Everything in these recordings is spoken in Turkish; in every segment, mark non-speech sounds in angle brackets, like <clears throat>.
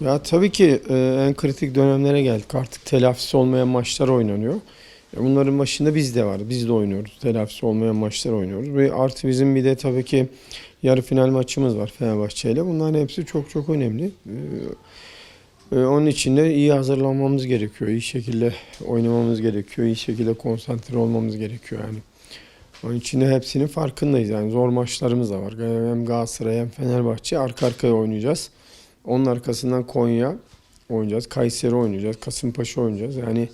Ya tabii ki e, en kritik dönemlere geldik. Artık telafisi olmayan maçlar oynanıyor. E, Bunların başında biz de var. Biz de oynuyoruz. Telafisi olmayan maçlar oynuyoruz. Ve artı bizim bir de tabii ki yarı final maçımız var Fenerbahçe ile. Bunların hepsi çok çok önemli. E, e, Onun için de iyi hazırlanmamız gerekiyor. İyi şekilde oynamamız gerekiyor. iyi şekilde konsantre olmamız gerekiyor yani. Onun için de hepsinin farkındayız. Yani zor maçlarımız da var. Hem Galatasaray hem Fenerbahçe arka arkaya oynayacağız. Onun arkasından Konya oynayacağız. Kayseri oynayacağız. Kasımpaşa oynayacağız. Yani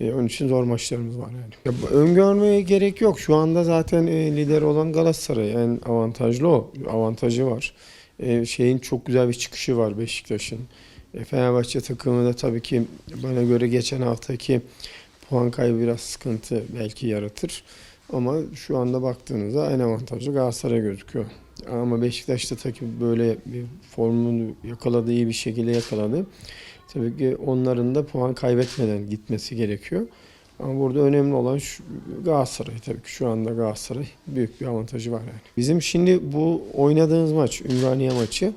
e, onun için zor maçlarımız var yani. Ya, öngörmeye gerek yok. Şu anda zaten e, lider olan Galatasaray. En avantajlı o. Avantajı var. E, şeyin çok güzel bir çıkışı var Beşiktaş'ın. E, Fenerbahçe takımı da tabii ki bana göre geçen haftaki puan kaybı biraz sıkıntı belki yaratır. Ama şu anda baktığınızda en avantajlı Galatasaray gözüküyor. Ama Beşiktaş da tabii böyle bir formunu yakaladı, iyi bir şekilde yakaladı. Tabii ki onların da puan kaybetmeden gitmesi gerekiyor. Ama burada önemli olan şu Galatasaray tabii ki şu anda Galatasaray büyük bir avantajı var yani. Bizim şimdi bu oynadığımız maç Ümraniye maçı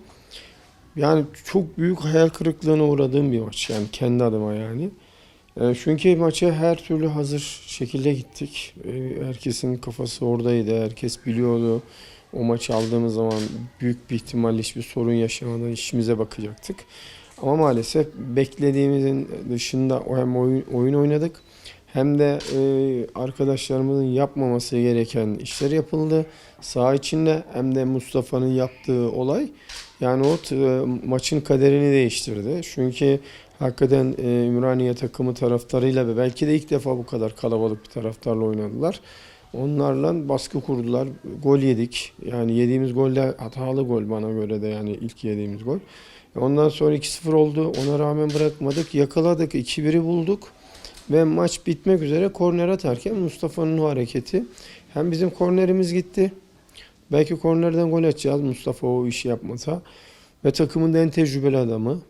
yani çok büyük hayal kırıklığına uğradığım bir maç yani kendi adıma yani. E, Çünkü maça her türlü hazır şekilde gittik. E, Herkesin kafası oradaydı. Herkes biliyordu. O maçı aldığımız zaman büyük bir ihtimalle hiçbir sorun yaşamadan işimize bakacaktık. Ama maalesef beklediğimizin dışında hem oyun, oyun oynadık hem de e, arkadaşlarımızın yapmaması gereken işler yapıldı. Saha içinde hem de Mustafa'nın yaptığı olay yani o t- maçın kaderini değiştirdi. Çünkü hakikaten e, Ümraniye takımı taraftarıyla ve belki de ilk defa bu kadar kalabalık bir taraftarla oynadılar. Onlarla baskı kurdular. Gol yedik. Yani yediğimiz gol de hatalı gol bana göre de yani ilk yediğimiz gol. Ondan sonra 2-0 oldu. Ona rağmen bırakmadık. Yakaladık. 2-1'i bulduk. Ve maç bitmek üzere korner atarken Mustafa'nın o hareketi. Hem bizim kornerimiz gitti. Belki kornerden gol atacağız Mustafa o işi yapmasa. Ve takımın en tecrübeli adamı.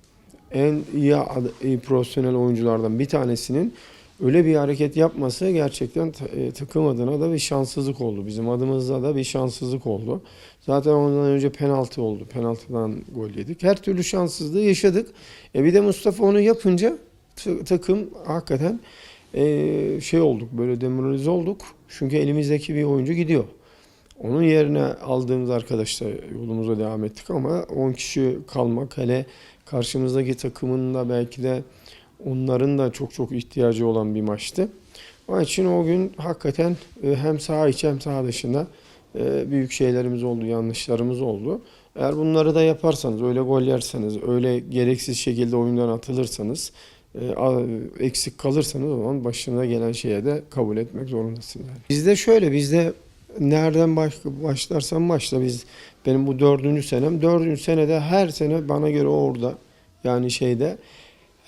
En iyi, iyi profesyonel oyunculardan bir tanesinin öyle bir hareket yapması gerçekten e, takım adına da bir şanssızlık oldu. Bizim adımızda da bir şanssızlık oldu. Zaten ondan önce penaltı oldu. Penaltıdan gol yedik. Her türlü şanssızlığı yaşadık. E bir de Mustafa onu yapınca takım hakikaten e, şey olduk böyle demoralize olduk. Çünkü elimizdeki bir oyuncu gidiyor. Onun yerine aldığımız arkadaşla yolumuza devam ettik ama 10 kişi kalmak hele karşımızdaki takımın da belki de onların da çok çok ihtiyacı olan bir maçtı. Onun için o gün hakikaten e, hem saha içi hem saha dışında e, büyük şeylerimiz oldu, yanlışlarımız oldu. Eğer bunları da yaparsanız, öyle gol yerseniz, öyle gereksiz şekilde oyundan atılırsanız, e, eksik kalırsanız o zaman başına gelen şeye de kabul etmek zorundasınız. Yani. Bizde şöyle, bizde nereden baş, başlarsan başla biz benim bu dördüncü senem. Dördüncü senede her sene bana göre orada yani şeyde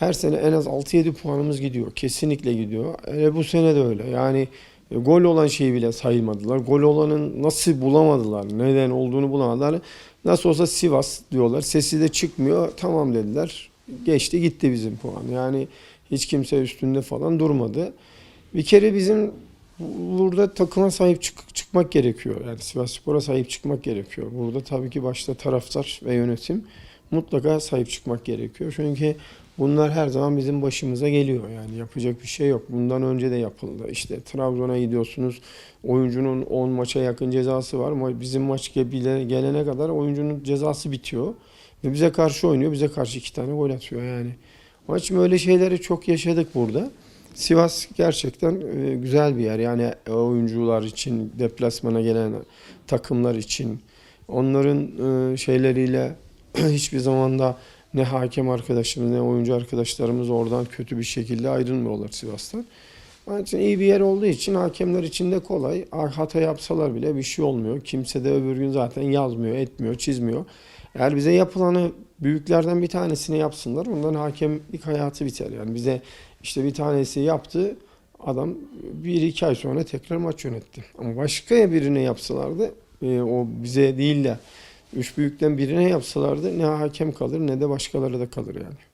her sene en az 6-7 puanımız gidiyor. Kesinlikle gidiyor. Hele bu sene de öyle. Yani e, gol olan şeyi bile saymadılar. Gol olanın nasıl bulamadılar, neden olduğunu bulamadılar. Nasıl olsa Sivas diyorlar. Sesi de çıkmıyor. Tamam dediler. Geçti gitti bizim puan. Yani hiç kimse üstünde falan durmadı. Bir kere bizim burada takıma sahip çık- çıkmak gerekiyor. Yani Sivasspor'a sahip çıkmak gerekiyor. Burada tabii ki başta taraftar ve yönetim mutlaka sahip çıkmak gerekiyor. Çünkü bunlar her zaman bizim başımıza geliyor. Yani yapacak bir şey yok. Bundan önce de yapıldı. İşte Trabzon'a gidiyorsunuz. Oyuncunun 10 maça yakın cezası var bizim maç ge- gelene kadar oyuncunun cezası bitiyor. Ve bize karşı oynuyor. Bize karşı iki tane gol atıyor yani. Onun için böyle şeyleri çok yaşadık burada. Sivas gerçekten e, güzel bir yer. Yani oyuncular için, deplasmana gelen takımlar için. Onların e, şeyleriyle <clears throat> hiçbir zaman da ne hakem arkadaşımız ne oyuncu arkadaşlarımız oradan kötü bir şekilde ayrılmıyorlar Sivas'tan. Onun için iyi bir yer olduğu için hakemler için de kolay. Hata yapsalar bile bir şey olmuyor. Kimse de öbür gün zaten yazmıyor, etmiyor, çizmiyor. Eğer bize yapılanı büyüklerden bir tanesini yapsınlar. Ondan hakemlik hayatı biter. Yani bize işte bir tanesi yaptı. Adam bir iki ay sonra tekrar maç yönetti. Ama başka birine yapsalardı e, o bize değil de üç büyükten birine yapsalardı ne hakem kalır ne de başkaları da kalır yani.